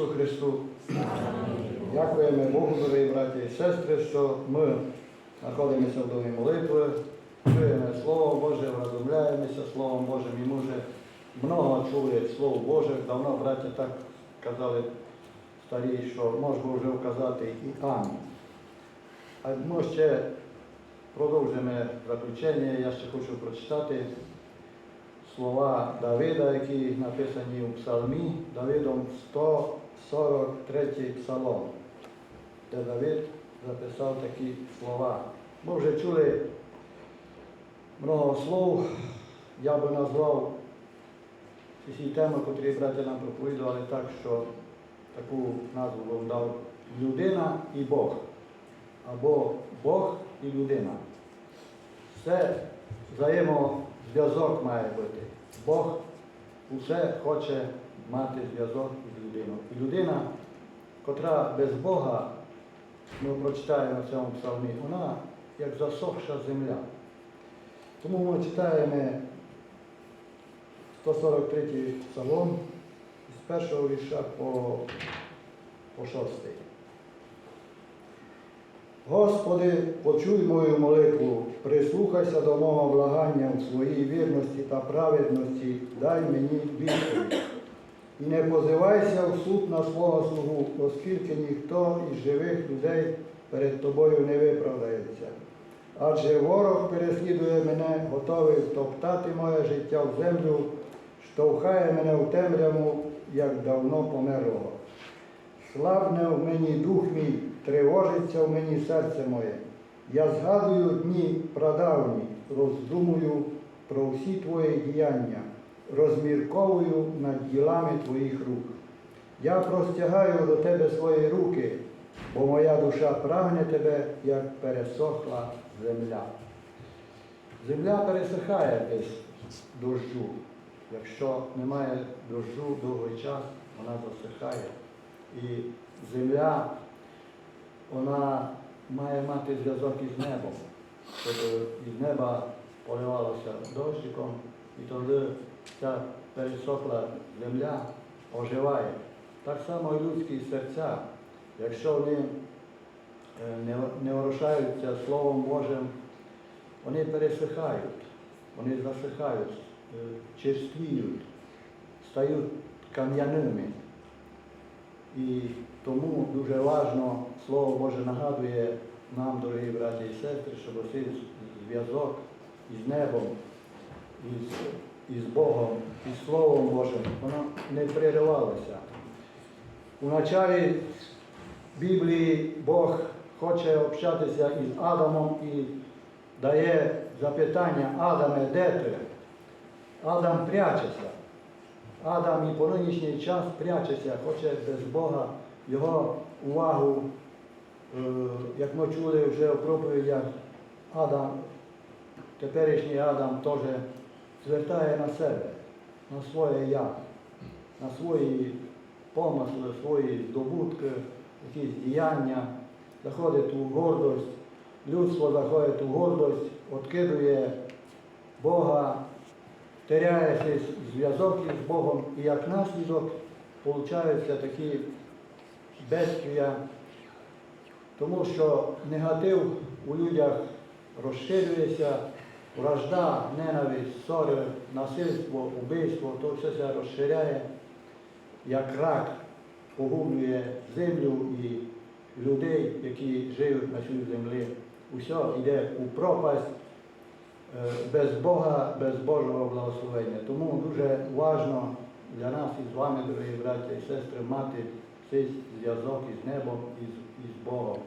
Ісусу Христу. Дякуємо Богу, дорогі браті і сестри, що ми знаходимося в домі молитви, чуємо Слово Боже, розумляємося Словом Божим і ми вже много чули Слово Боже. Давно браття так казали старі, що можна вже вказати і амінь. А ми ще продовжимо заключення. Я ще хочу прочитати слова Давида, які написані у псалмі, Давидом 143 псалом, де Давид записав такі слова. Ми вже чули много слов, я би назвав ці теми, котрі браття нам проповідували так, що таку назву вам дав людина і Бог. Або Бог і людина. Це взаємозв'язок має бути. Бог усе хоче мати зв'язок із людиною. І людина, котра без Бога, ми прочитаємо в цьому псалмі, вона як засохша земля. Тому ми читаємо 143 псалом з першого вірша по, по шостий. Господи, почуй мою молитву, прислухайся до мого благання у своїй вірності та праведності, дай мені відповідь. І не позивайся в суд на свого слугу, оскільки ніхто із живих людей перед тобою не виправдається. Адже ворог переслідує мене, готовий втоптати моє життя в землю, штовхає мене в темряву, як давно померлого. Слабне в мені дух мій, тривожиться в мені серце моє. Я згадую дні прадавні, роздумую про всі твої діяння, розмірковую над ділами твоїх рук. Я простягаю до тебе свої руки, бо моя душа прагне тебе, як пересохла земля. Земля пересихає без дощу. Якщо немає дощу довгий час, вона засихає. І земля, вона має мати зв'язок із небом, щоб із неба поливалося дощиком, і тоді ця пересохла земля оживає. Так само і людські серця, якщо вони е, не, не Словом Божим, вони пересихають, вони засихають, е, черствіють, стають кам'яними. І тому дуже важливо, Слово Боже нагадує нам, дорогі браті і сестри, щоб цей зв'язок із небом, із, із Богом, із Словом Божим, воно не переривалося. У началі Біблії Бог хоче общатися із Адамом і дає запитання Адаме, де ти? Адам прячеться. Адам і по нинішній час прячеться, хоче без Бога його увагу, е, як ми чули вже в проповідях, Адам, теперішній Адам теж звертає на себе, на своє я, на свої помисли, свої здобутки, якісь діяння, заходить у гордость, людство заходить у гордость, відкидує Бога теряється зв'язок із Богом, і як наслідок получаються такі бедствия, тому що негатив у людях розширюється, вражда, ненависть, ссори, насильство, убийство, то все це розширяє, як рак погублює землю і людей, які живуть на цій землі. Усе йде у пропасть е, без Бога, без Божого благословення. Тому дуже важливо для нас і з вами, дорогі браття і сестри, мати цей зв'язок із небом, із, із Богом.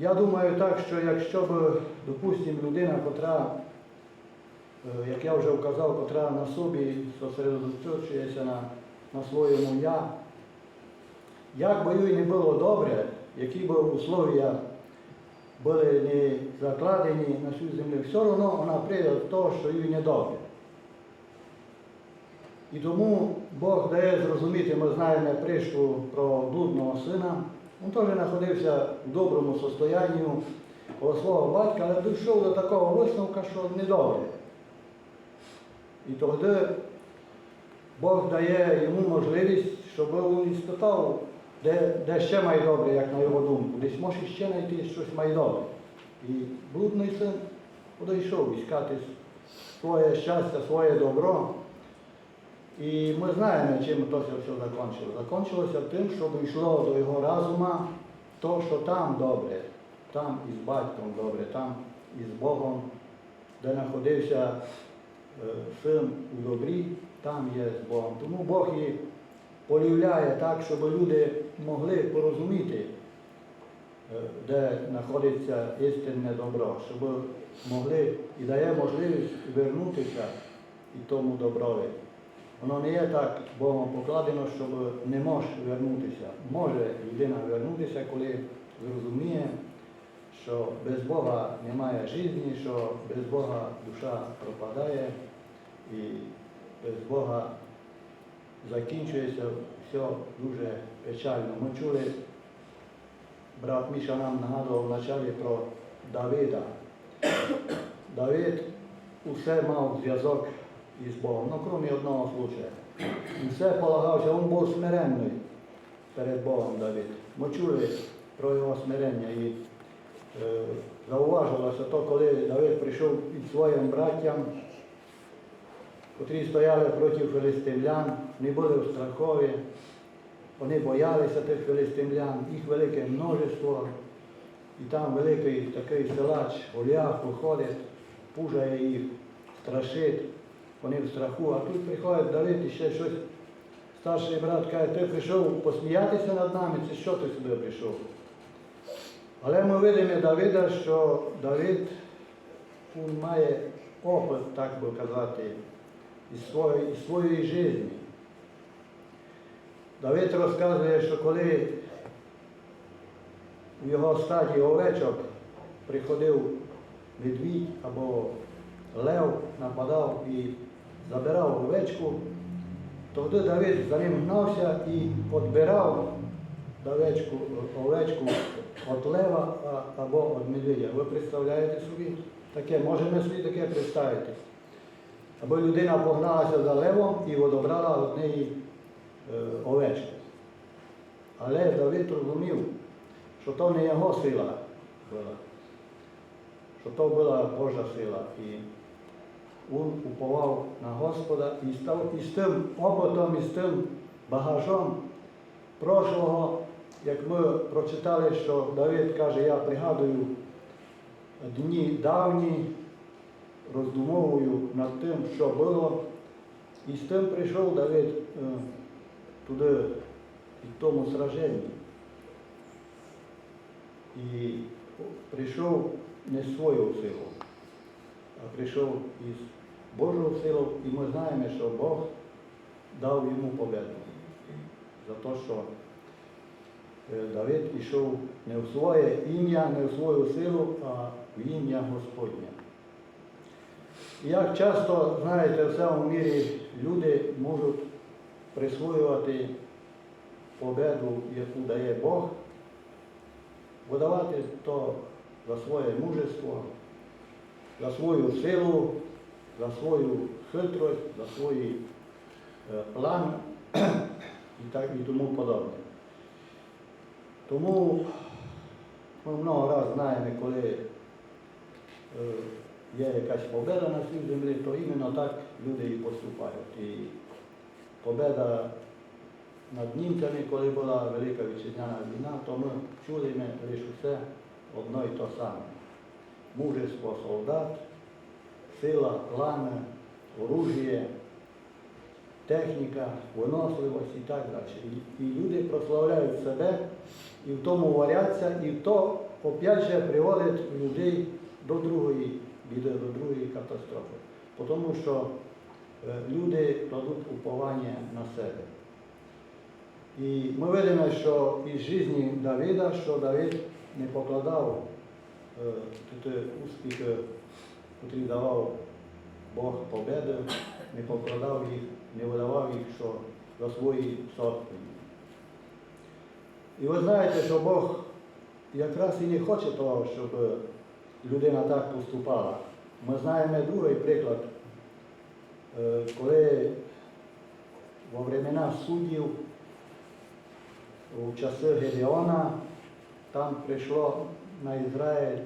Я думаю так, що якщо б, допустимо, людина, котра, е, як я вже вказав, котра на собі зосередоточується на, на своєму я, як би їй не було добре, які б условия були не закладені на цю землю, все одно вона прийде до того, що їй не добре. І тому Бог дає зрозуміти, ми знаємо притчу про блудного сина. Він теж знаходився в доброму состоянні у свого батька, але дійшов до такого висновка, що недобре. І тоді Бог дає йому можливість, щоб він спитав, де, де ще має добре, як на його думку. Десь може ще знайти щось має добре. І блудний син подійшов іскати своє щастя, своє добро. І ми знаємо, чим то все закінчилося. Закінчилося тим, що дійшло до його розума то, що там добре, там із батьком добре, там із Богом, де знаходився е, син у добрі, там є з Богом. Тому Бог і полюбляє так, щоб люди могли порозуміти, е, де знаходиться істинне добро, щоб могли і дає можливість вернутися і тому доброві. Воно не є так Богом покладено, щоб не може вернутися. Може людина вернутися, коли зрозуміє, що без Бога немає житті, що без Бога душа пропадає і без Бога закінчується все дуже печально. Ми чули, брат Міша нам нагадував вначалі про Давида. Давид усе мав зв'язок із Богом, ну крім одного случая. Він все полагався, він був смиренний перед Богом Давид. Ми чули про його смирення і е, зауважилося то, коли Давид прийшов під своїм браттям, котрі стояли проти филистимлян, не були в страхові, вони боялися тих филистимлян, їх велике множество, і там великий такий силач Голіаф виходить, пужає їх, страшить, вони в страху, а тут приходить Давид і ще щось. Старший брат каже, ти прийшов посміятися над нами, чи що ти сюди прийшов? Але ми видимо Давида, що Давид він має опит, так би казати, із своєї, із своєї житті. Давид розказує, що коли в його стаді овечок приходив медвідь або лев, нападав і забирав овечку, тоді Давид за і відбирав овечку, овечку від лева або від медведя. Ви представляєте собі таке? Можемо собі таке представити. Або людина погналася за левом і одобрала від неї е, овечку. Але Давид розумів, що то не його сила була, що то була Божа сила. І він уповав на Господа і став із тим опитом, із тим багажом прошлого, як ми прочитали, що Давид каже, я пригадую дні давні, роздумовую над тим, що було. І з тим прийшов Давид е, туди, в тому сраженні. І прийшов не свою силу, а прийшов із Божою силою, і ми знаємо, що Бог дав йому победу за те, що е, Давид йшов не в своє ім'я, не в свою силу, а в ім'я Господнє. Як часто, знаєте, в цьому мірі люди можуть присвоювати победу, яку дає Бог, видавати то за своє мужество, за свою силу, за свою хитрость, за свої е, плани і так і тому подобне. Тому ми много раз знаємо, коли е, є якась победа на цій землі, то іменно так люди і поступають. І победа над німцями, коли була Велика Вітчизняна війна, то ми чули ми лише все одно і то саме. Мужество солдат, сила, плани, оружие, техніка, виносливість і так далі. І, люди прославляють себе і в тому варяться, і то опять же приводить людей до другої біди, до другої катастрофи. Тому що е, люди кладуть уповання на себе. І ми видимо, що із житті Давида, що Давид не покладав е, які давав Бог победи, не покладав їх, не видавав їх що за свої собственні. І ви знаєте, що Бог якраз і не хоче того, щоб людина так поступала. Ми знаємо другий приклад, е, коли во времена суддів у часи Гедеона там прийшло на Ізраїль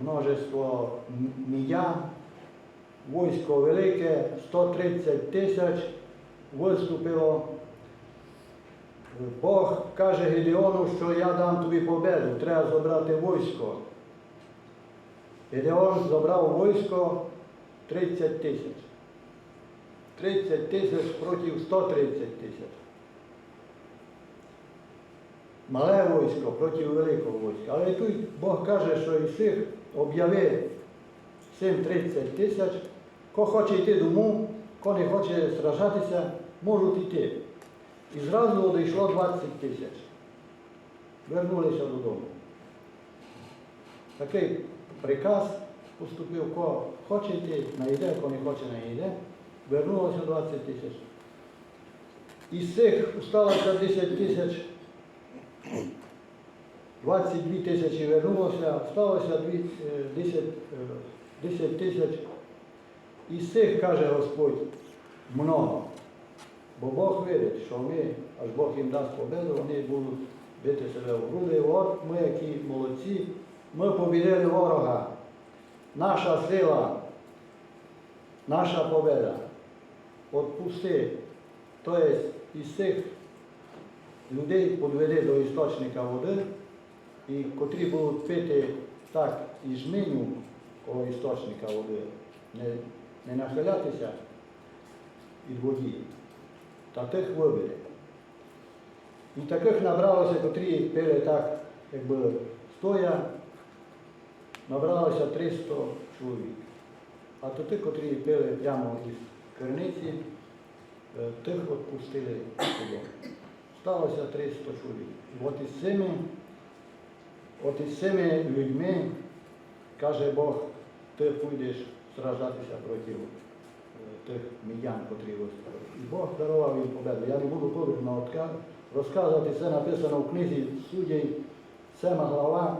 множество м- міян, військо велике, 130 тисяч виступило. Бог каже Гедеону, що я дам тобі победу, треба забрати військо. Гедеон забрав військо 30 тисяч. 30 тисяч проти 130 тисяч. Мале військо проти великого війська. Але тут Бог каже, що із цих об'яви цим 30 тисяч, хто хоче йти дому, хто не хоче сражатися, можуть йти. І зразу одійшло 20 тисяч. Вернулися додому. Такий приказ поступив, хто хоче йти, не йде, хто не хоче, не йде. Вернулося 20 тисяч. Із цих осталося 10 тисяч, 22 тисячі вернулося, е, 10, е, 10 тисяч. Із цих, каже Господь, много. Бо Бог вірить, що ми, аж Бог їм дасть победу, вони будуть бити себе в груди. От ми, які молодці, ми побідили ворога. Наша сила, наша победа. Отпусти. Тобто із цих людей підведи до істочника води, і котрі будуть пити так і жменю коло істочника води, не, не нахилятися від воді, та тих вибили. І таких набралося, котрі пили так, якби стоя, набралося 300 чоловік. А то тих, котрі пили прямо із криниці, е, тих відпустили. Сталося 300 чоловік. І от із цими, от із цими людьми, каже Бог, ти підеш сражатися проти е, тих міян, котрі. І Бог дарував їм победу. Я не буду подробно розказувати, це написано в книзі суддів, сема глава.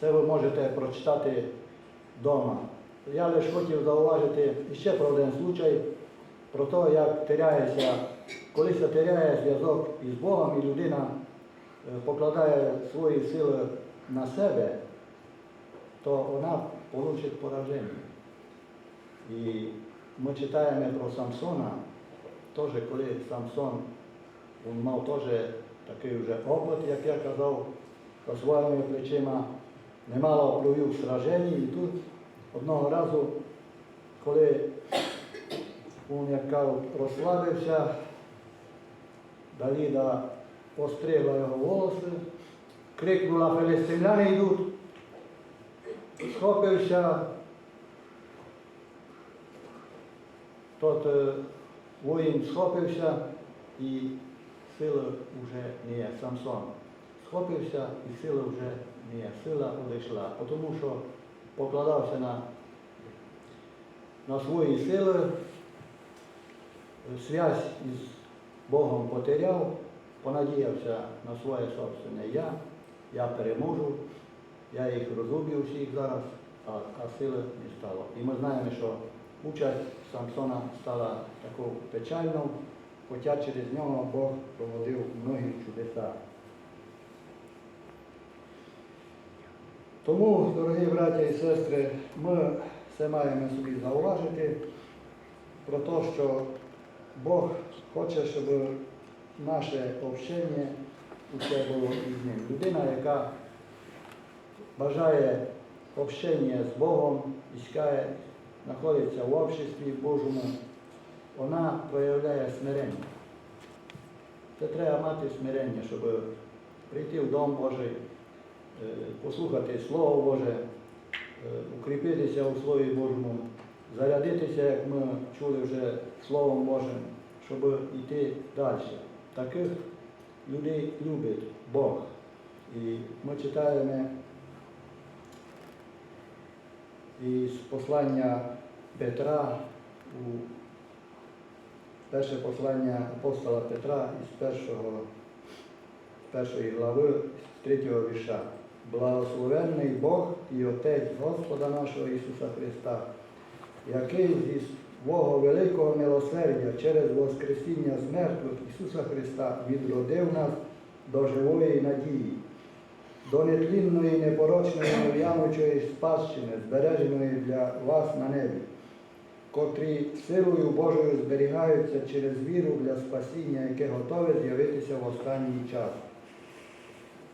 Це ви можете прочитати вдома. Я лише хотів зауважити ще про один случай, про те, як теряється, коли теряє зв'язок із Богом і людина покладає свої сили на себе, то вона получить пораження. І ми читаємо про Самсона, теж коли Самсон він мав теж такий вже опит, як я казав, за своїми плечима, немало провів в сраженні, і тут одного разу, коли він як кажуть, розслабився, Даліда остригла його волоси, крикнула, филистимляни йдуть, схопився, тот е, воїн схопився і сила вже не є, Самсон. Схопився і сила вже не є, сила одійшла, тому що покладався на, на свої сили, связь із Богом потеряв, понадіявся на своє собственне я, я переможу, я їх розубив всіх зараз, а, а сили не стало. І ми знаємо, що участь Самсона стала такою печальною, хоча через нього Бог проводив многі чудеса. Тому, дорогі браття і сестри, ми все маємо собі зауважити про те, що Бог хоче, щоб наше общення усе було із ним. Людина, яка бажає общення з Богом, іскає, знаходиться в обществі Божому, вона проявляє смирення. Це треба мати смирення, щоб прийти в Дом Божий, е, послухати Слово Боже, е, укріпитися у Слові Божому, зарядитися, як ми чули вже Словом Божим, щоб йти далі. Таких людей любить Бог. І ми читаємо із послання Петра у перше послання апостола Петра із першого, першої глави, з третього вірша. Благословенний Бог і Отець Господа нашого Ісуса Христа, який зі свого великого милосердя через Воскресіння з мертвих Ісуса Христа відродив нас до живої надії, до нетлінної, непорочної, нев'янучої спадщини, збереженої для вас на небі, котрі силою Божою зберігаються через віру для спасіння, яке готове з'явитися в останній час.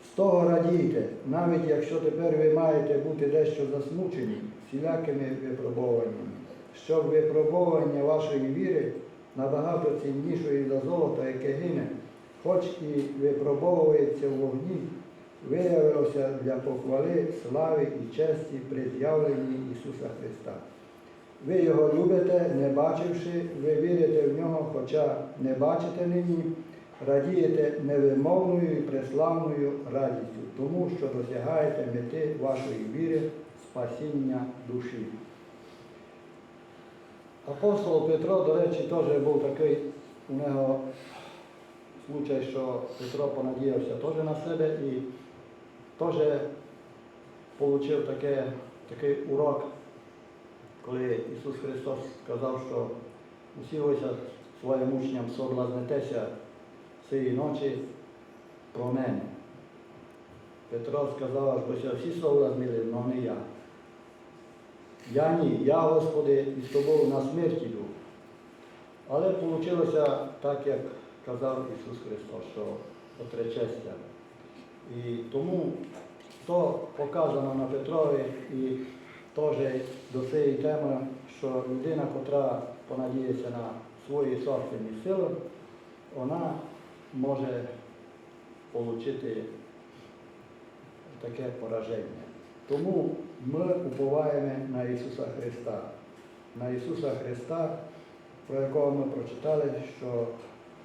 З того радійте, навіть якщо тепер ви маєте бути дещо засмучені всілякими випробуваннями, щоб випробування вашої віри набагато ціннішої за золото, яке гине, хоч і випробовується в вогні, виявилося для похвали, слави і честі при з'явленні Ісуса Христа. Ви його любите, не бачивши, ви вірите в нього, хоча не бачите нині, радієте невимовною і преславною радістю, тому що досягаєте мети вашої віри, спасіння душі. Апостол Петро, до речі, теж був такий у нього случай, що Петро понадіявся теж на себе і теж отримав таке, такий урок, коли Ісус Христос сказав, що усі ось своїм учням соблазнетеся цієї ночі про мене. Петро сказав, що всі соблазнили, але не я. Я ні, я, Господи, із тобою на смерть іду. Але вийшло так, як казав Ісус Христос, що отречеться. І тому то показано на Петрові і теж до цієї теми, що людина, котра понадіється на свої собственні сили, вона може отримати таке пораження. Тому ми уповаємо на Ісуса Христа. На Ісуса Христа, про якого ми прочитали, що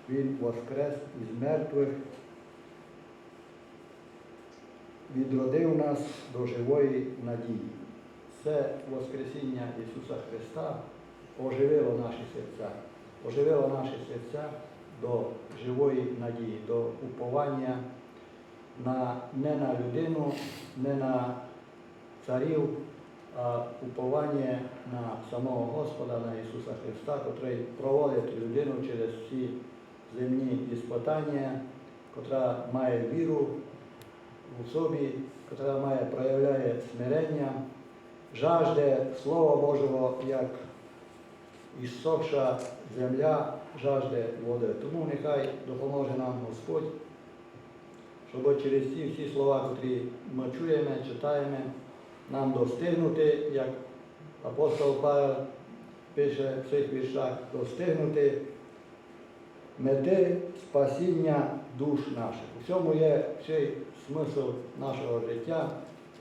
Він воскрес із мертвих, відродив нас до живої надії. Це Воскресіння Ісуса Христа оживило наші серця, оживило наші серця до живої надії, до уповання на, не на людину, не на царів, уповання на самого Господа, на Ісуса Христа, котрий проводить людину через всі земні іспитання, котра має віру у собі, котра має, проявляє смирення, жажде Слова Божого, як ісокша земля жажде води. Тому нехай допоможе нам Господь, щоб через ці всі слова, котрі ми чуємо, читаємо, нам достигнути, як апостол Павел пише в цих віршах, достигнути мети спасіння душ наших. У цьому є цей смисл нашого життя,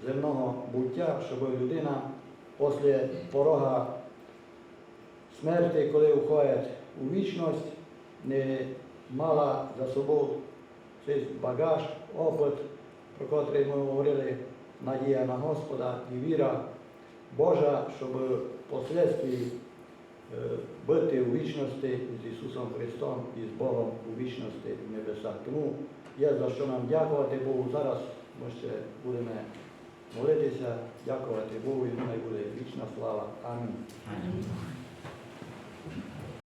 земного буття, щоб людина після порога смерті, коли входить у вічність, не мала за собою цей багаж, опит, про котрий ми говорили, надія на Господа і віра Божа, щоб впоследствии е, бути у вічності з Ісусом Христом і з Богом у вічності в небесах. Тому є за що нам дякувати Богу. Зараз ми ще будемо молитися, дякувати Богу, і нехай буде вічна слава. Амінь.